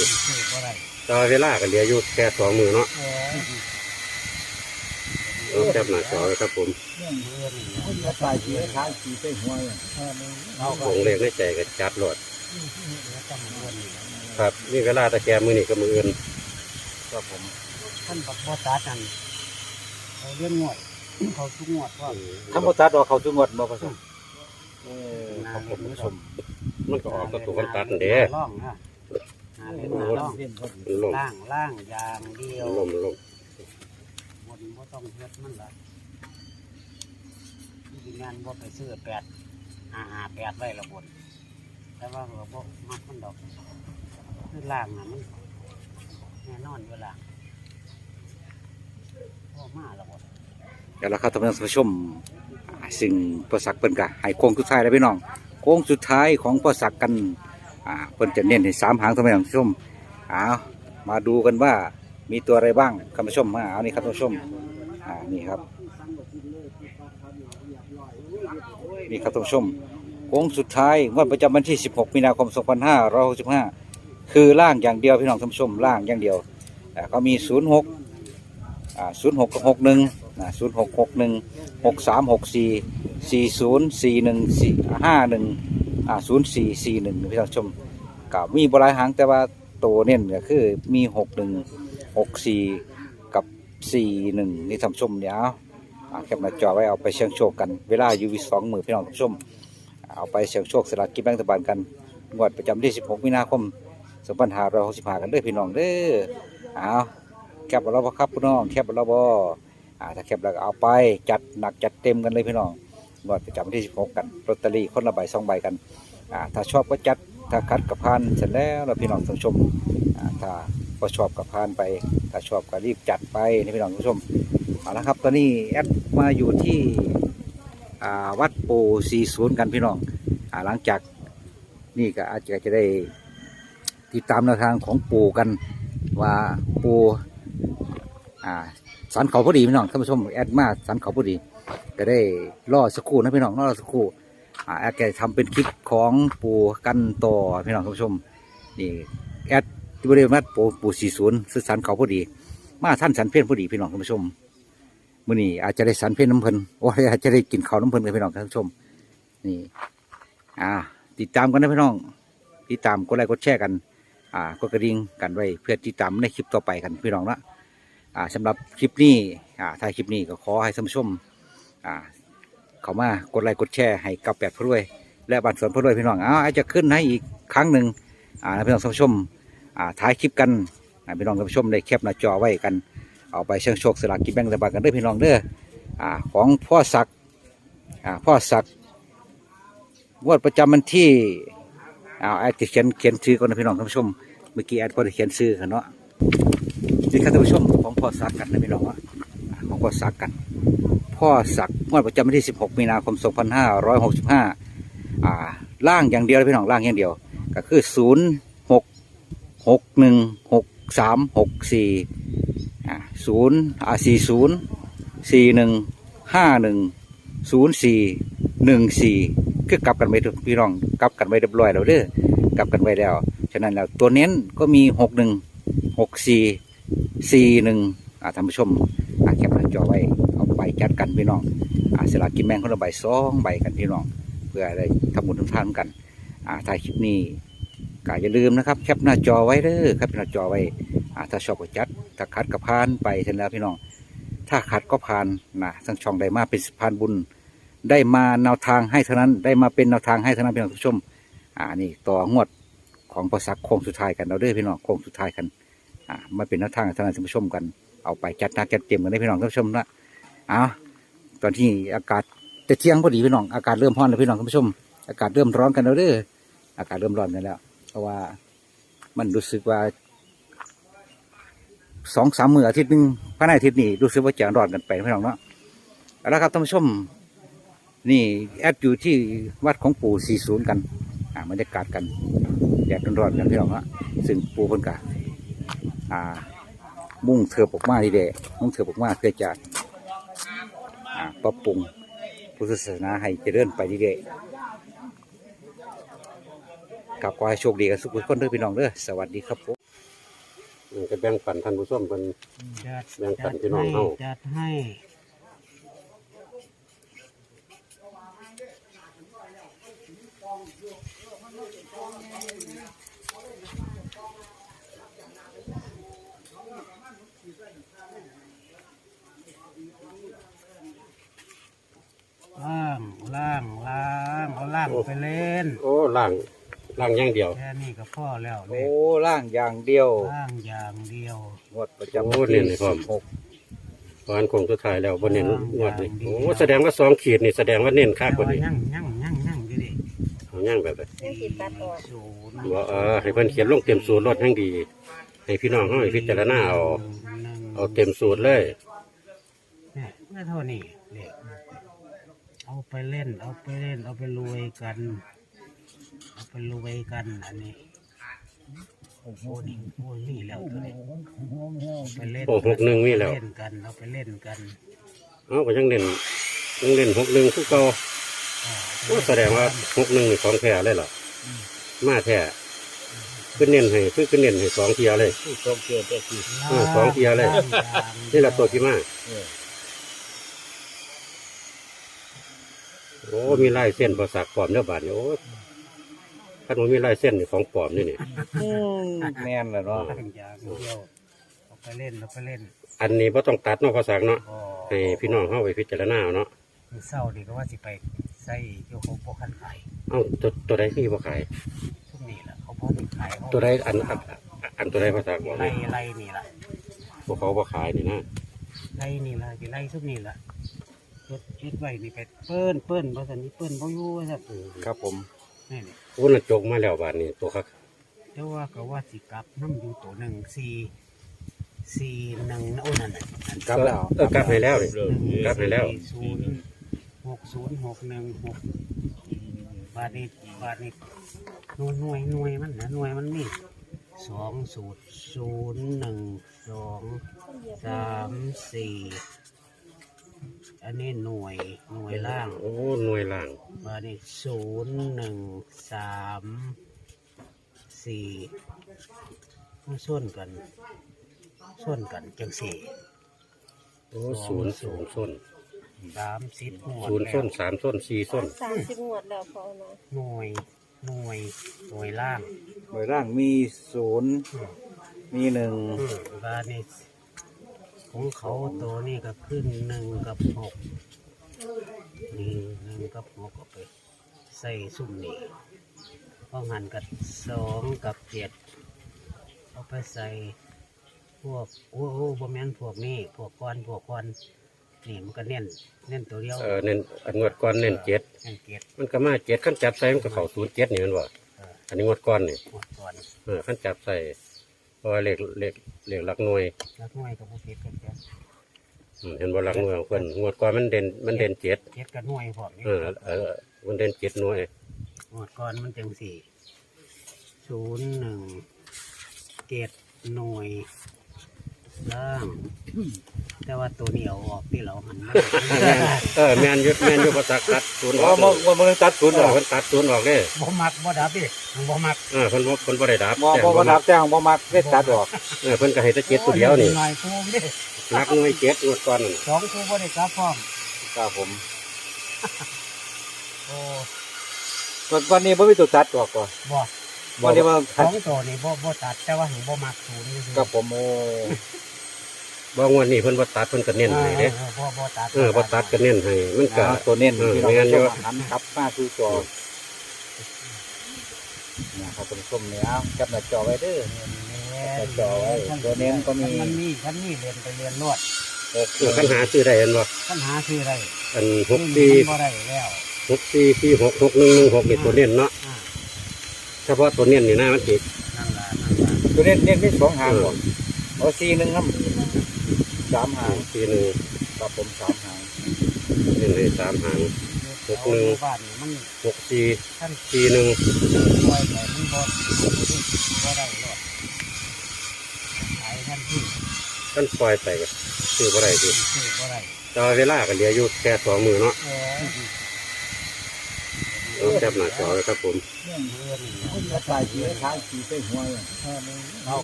สิซื้อบ่ได้แต่ว่าเวลาก็เหลืออยู่แค่สองมือเนาะเออเอาแคบหน้าจอไว้ครับผมเรื่องเบื่อนี่นะคนจะตายขี่ขายขี่ไปหัวเลยเออมึงเราก็วงเลขในใจก็จัดโลดแล้วก็มันเบื่อนี่นะครับนี่เวลาตะแกรงมือนี่ก็มืออื่นครับผมท่านบักบ่ตัดนั่นเขาเลี้ยงงวดเขาทุกงวดว่าถ้าบ่ตัดออกเขาจุงวดบ่ผสมเออครับผมผู้ชมมันก็ออกกับตัวกันตัดนั่นเด้ล่องนะหา เล่นหาล่องเล่นพอดีมันลมล่างล่างอย่างเดียวลมลมบนบ่ต้องเฮ็ดมันละที่งานบ่ไปซื้อแปดห้าห้าแปดไว้ละบนแต่ว่าเราบ่มักมันดอกคือล่างน่ะมันแน่นอนอยู่ล่างพ่อมาละบนเดี๋ยวเราครับท่านผู้ชมสิ่งประสักเพิ่นกะให้โค้งสุดท้ายแล้วพี่น้องโค้งสุดท้ายของประสักกัน อ่าเพิ่นจะเน้นให้สามหางท่านผู้ชมเอามาดูกันว่ามีตัวอะไรบ้างท่านผู้ชมมาเอานี่ครับท่านผู้ชมอ่านี่ครับนี่ครับท่านผู้ชมโค้งสุดท้ายงวดประจำวันที่ 16 มีนาคม 2565 คือล่างอย่างเดียวพี่น้องท่านผู้ชมล่างอย่างเดียวอ่ก็มี 06อ่า06กับ61นะ06 61 63 64 40 41 51 อ่า04 41พี่น้องชมกับมีบหลายหางแต่ว่าตัวเน้นก็คือมี61 64กับ41นี่ท่านผู้ชมเดี๋ยวอ่าแคปหน้าจอไว้เอาไปเชียงโชคกันเวลาอยู่วิสองมือพี่น้องท่านผู้ชม เอาไปเชียงโชคสลากกินแบ่งรัฐบาลกันงวดประจำที่ 16 มีนาคม2565กันเด้อพี่น้องเด้อเอาแคบเราบ่ครับพี่น้องแคบเราบ่อ่าถ้าแคบแล้วก็เอาไปจัดหนักจัดเต็มกันเลยพี่น้อง งวดประจำวันที่ 16 กันลอตเตอรี่คนละใบสองใบกันอ่าถ้าชอบก็จัดถ้าคัดกับพานเสร็จแล้วเราพี่น้องท่านผู้ชมอ่าถ้าก็ชอบกับพานไป ถ้าชอบก็รีบจัดไปนี่พี่น้องท่านผู้ชมเอาละครับ ตอนนี้แอดมาอยู่ที่อ่าวัดปู่40 กันพี่น้องอ่าหลังจากนี่ก็อาจจะจะได้ติดตามแนวทางของปู่กันว่าปู่อ่าสันเขาพอดีพี่น้องท่านผู้ชมแอดมาสันเขาพอดี ก็ได้รอสักครู่นะพี่น้องรอสักครู่อ่าแอดแกทำเป็นคลิปของปูกันต่อพี่น้องท่านผู้ชมนี่แอดทีบริเวณวัดปูปูสี่ศูนย์สันเขาพอดี มาท่านสันเพี้ยนพอดีพี่น้องท่านผู้ชมมื้อนี้อาจจะได้สันเพี้ยนน้ำเพลินโอ้ยอาจจะได้กินข้าวน้ำเพลินกันพี่น้องท่านผู้ชม นี่อ่าติดตามกันนะพี่น้องติดตามกดไลค์กดแชร์กันอ่ากดกระดิ่งกันไว้เพื่อติดตามในคลิปต่อไปกันพี่น้องละอ่าสำหรับคลิปนี้อ่าท้ายคลิปนี้ก็ขอให้ท่านผู้ชม อ่าเข้ามากดไลค์กดแชร์ให้กับแปดผู้รวย และบันสวนผู้รวยพี่น้องเอาอาจจะขึ้นให้อีกครั้งหนึ่งอ่าพี่น้องท่านผู้ชมอ่าท้ายคลิปกันอ่าพี่น้องท่านผู้ชมได้แคปหน้าจอไว้กัน เอาไปเชิงโชคสลากกินแบ่งรัฐบาลกันเด้อพี่น้องเด้ออ่าของพ่อศักดิ์อ่าพ่อศักดิ์งวดประจำวันที่อ่าแอดจะเขียนเขียนชื่อก่อนนะพี่น้องท่านผู้ชมเมื่อกี้แอดพอได้เขียนชื่อกันเนาะนี่ครับท่านผู้ชมของพ่อสักกันนะพี่น้องว่าของพ่อสักกัน พ่อสักงวดประจำวันที่ 16 มีนาคม 2565อ่าล่างอย่างเดียวเลยพี่น้องล่างอย่างเดียว ก็คือ 0 6 6 1 6 3 6 4อ่า0อ่า40 41 51 04 14คือกลับกันไปพี่น้องกลับกันไปเรียบร้อยแล้วเด้อกลับกันไปแล้ว ฉะนั้นแล้วตัวเน้นก็มี 61หกสี่สี่หนึ่งอ่าท่านผู้ชมอ่าแคปหน้าจอไว้เอาไป จัดกันพี่น้องอาสลากกินแบ่งคนละใบสองใบกันพี่น้อง เพื่อได้ทำบุญทำทานกันอ่าถ่ายคลิปนี้ก็อย่าลืมนะครับแคปหน้าจอไว้เด้อแคปหน้าจอไว้อ่าถ้าชอบก็จัดถ้าคัดก็ผ่านไปเสร็จแล้วพี่น้อง ถ้าขัดก็ผ่านนะทั้งช่องได้มาเป็นสะพานบุญ ได้มาแนวทางให้เท่านั้นได้มาเป็นแนวทางให้เท่านั้นพี่น้องท่านผู้ชมอ่านี่ต่องวดของประสักโค้งสุดท้ายกันเราเด้อพี่น้องโค้งสุดท้ายกันอ่ามาเป็นแนวทางให้ท่านผู้ชมกันเอาไปจัดหนักจัดเต็มกันได้พี่น้องท่านผู้ชมนะ อาตอนที่อากาศจะเที่ยงพอดีพี่น้องอากาศเริ่มร้อนแล้วพี่น้องท่านผู้ชม อากาศเริ่มร้อนกันแล้วเด้ออากาศเริ่มร้อนกันแล้ว เพราะว่ามันรู้สึกว่าสองสามมืออาทิตย์หนึงภายในอาทิตย์นี้รู้สึกว่าจะร้อนกันไปพี่น้องเนาะเอาละครับท่านผู้ชม นี่แอดอยู่ที่วัดของปู่สี่ศูนย์กันอ่าบรรยากาศกันแดดร้อนๆกันพี่น้องเนาะซึ่งปู่เพิ่นกะอ่ามุ่งเถือบออกมาดีเดะมุ่งเถือบออกมาเพื่อจะ อ่าปรับปรุงพุทธศาสนาให้เจริญไปดีเดะกับขอให้โชคดีกันทุกคนเด้อพี่น้องเด้อสวัสดีครับผมมันก็แบ่งปันท่านผู้ชมเพิ่น จัดแบ่งปัจันดพี่น้องให้เฮา จัดให้ ล่างล่างล่างเอาล่างไปเล่นโอ้ล่างล่างอย่างเดียว แค่นี้ก็พอแล้วเลโอ้ยล่างอย่างเดียวล่างอย่างเดียวงวดประจำวันที่สิบหกเพราะอันคงสุดท้ายแล้วบ่เน้นงวดนี่โอ้แสดงว่าสองขีดนี่แสดงว่าเน้นค่ากว่านี้ยั่งยั่งยั่งยั่งอยู่ดิเอาย่างแบบไหนยังสิตัดออกศูนย์ว่าเออให้เพิ่นเขียนลงเต็มสูตรรถทั้งดี ให้พี่น้องเฮาให้พิจารณาเอาหนึ่งเอาเต็มสูตรเลย เนี่ยเมื่อเท่านี้ เด็กเอาไปเล่น เอาไปเล่น เอาไปรวยกัน เอาไปรวยกันอันนี้โอ้โหนี่โอ้นี่แล้วตัวนี้เอาไปเล่นโอ้หกหนึ่งมีแล้ว เล่นกัน เอาไปเล่นกันเอาก็ยังเน้นยังเน้นหกหนึ่งคือเก่าอ่าโอ้แสดงว่าหกหนึ่งนี่ของแท้เลยเหรอมาแท้ขึ้นเน้นให้คือขึ้นเน้นให้สองเทียเลย สองเกียร์แต่คือเออสองเทียเลยางนี่แหละตัวที่มา เออ โอ้มีลายเส้นภาษาปลอมเนื้อบาดนี่โอ้ถ้ามันมีลายเส้นนี่ของปลอมนี่นี่อืมแม่นแหละเนาะอย่างเดียวเอาไปเล่นเอาไปเล่นอันนี้บ่ต้องตัดเนาะภาษาเนาะอ๋อให้พี่น้องเฮาไปพิจารณาเอาเนาะมื้อเศร้าดีก็ว่าสิไปใส่เกี่ยวของพวกขันขายเอ้าตัวตัวใดที่บ่ขาย ทุกนี่แหละเขาพอติดขายเขาตัวใดอันอันอันตัวใดภาษาบอกไล่นี่ไล่นี่แหละพวกเขาบ่ขายนี่นะไล่นี่แหละสิไล่ทุกนี่แหละ จดจดไว้นี่ไปเปิ้นเปิ้นเพราะสันนี้เปิ้นบ่อยู่ว่าซั่นครับผมนี่นี่โอ้น่ะจกมาแล้วบาดนี้ตัวคักแต่ว่าก็ว่าสิกลับน้ำอยู่ตัวหนึ่งสี่สี่หนึ่งนะโอ้นั่นน่ะนั่นกลับแล้วเออกลับให้แล้วนี่กลับให้แล้วศูนย์หกศูนย์หกหนึ่งหกบาทนี้บาทนี้หน่วยหน่วยหน่วยมันนะหน่วยมันมีสองศูนย์ศูนย์หนึ่งสองสามสี่ อันนี้หน่วยหน่วยล่าง โอ้หน่วยล่างบาทนี้ศูนย์หนึ่งสามสี่มาส่วนกัน ส่วนกันจังสี่โอ้ศูนย์ศูนย์ส้นสามสิบหน่วยศูนย์ส้นสามส้นสี่ส้นสามสิบงวดแล้วพอเนาะหน่วยหน่วยหน่วยล่าง โดยร่างมีศูนย์มีหนึ่ง อืมบาทนี้ ของเขาตัวนี้ก็ขึ้นหนึ่งกับหกนี่หนึ่งกับหกก็ไปใส่ซุ่มนี่พอหันกับสองกับเจ็ดเอาไปใส่พวกโอ้โอ้บ่แม่นพวกนี้พวกควันพวกควันนี่มันก็เน้นเน้นตัวเดียวเออเน้นอันงวดก่อนเน้นเจ็ดเน้นเจ็ดมันก็มาเจ็ดขั้นจับใส่มันก็เข้าศูนย์เจ็ดนี่แมันบ่เอออันนี้งวดก่อนนี่หมดก่อนเออขั้นจับใส่ เพราะว่าเลขเลขเลขหลักหน่วยแล้วหน่วยกับผู้ผิดกันจ้ะอืมเห็นบ่หลักหน่วยของเพิ่นงวดก่อนมันเด่นมันเด่นเจ็ดเจ็ดกับหน่วยพร้อมนี่เออเออมันเด่นเจ็ดหน่วยหมดก่อนมันจังสี่ศูนย์หนึ่งเจ็ดหน่วยล่าง แต่ว่าตัวเหนียวออกที่เราหันมาเออแมนยุดแมนยุดภาษาตัดศูนย์ออ๋ออกมองมองมองตัดศูนย์เอเหรออเพิ่นตัดศูนย์ออกเลยบ่มักบ่ดับดิบ่มักเออเพิ่นบ่เพิ่นบ่ได้ดับมองแต่มองบ่มามันักบแจ้งมองมักได้ตัดออกเออเพิ่นก็ให้แตะเจ็ดตัวเดียวนี่หน่อยภูมิดิหลักหน่วยเจ็ดงวดก่อนนั่นสองภูบ่ได้กลับพร้อมครับผมโอ้วันวันนี้บ่มีตัวตัดออกก่อนบ่วันนี้ว่าสองตัวนี่บ่บ่ตัดแต่ว่าหนูบ่มักศูนย์นี่คือกับผมโอ้ บ่งวดนี้เพิ่นบ่ตัดเพิ่นก็เน้นให้เด้ออบ่บ่ตัดเออบ่ตัดก็เน้นให้มันก็อ่าตัวเน้นเออที่เราไม่งั้นชเดี๋มยวหันกลับมาคือจอนะครับเป็นส้มเนี่ยเอาจับหน้าจอไว้เด้อแต่จอไว้ตัวเน้นก็มี มันมีฉันมีเรียนไปเรียนนวดโอเคเออคันหาซื้อได้เห็นบ่ปัญหาคืออะไรอันหกนี่สี่มันบ่ได้แล้วหกสี่สี่หกหกหนึ่งหนึ่งหกนี่ตัวเน้นเนาะอ่าเฉพาะตัวเน้นนี่นะมันติดนั่นล่ะนั่นล่ะตัวเน้นเน้นมีสองหางก่อนเอาสี่หนึ่งครับ สามหางสี่หนึ่งครับผมสามหางเน้นให้สามหาง หกหนึ่ง บ้านนี่มันหกสี่ท่านสี่หนึ่งปล่อยไปมันบ่บ่ได้หรอกขายท่านที่ท่านปล่อยไปก็ซื้อบ่ได้ดิซื้อบ่ได้แต่ว่าเวลาก็เหลืออยู่แค่สองมือเนาะเออเอาแคบหน้าจอไว้ครับผม เรื่องเรื่องนี่กระตายขี่ท้ายขี่ไปหัวเอา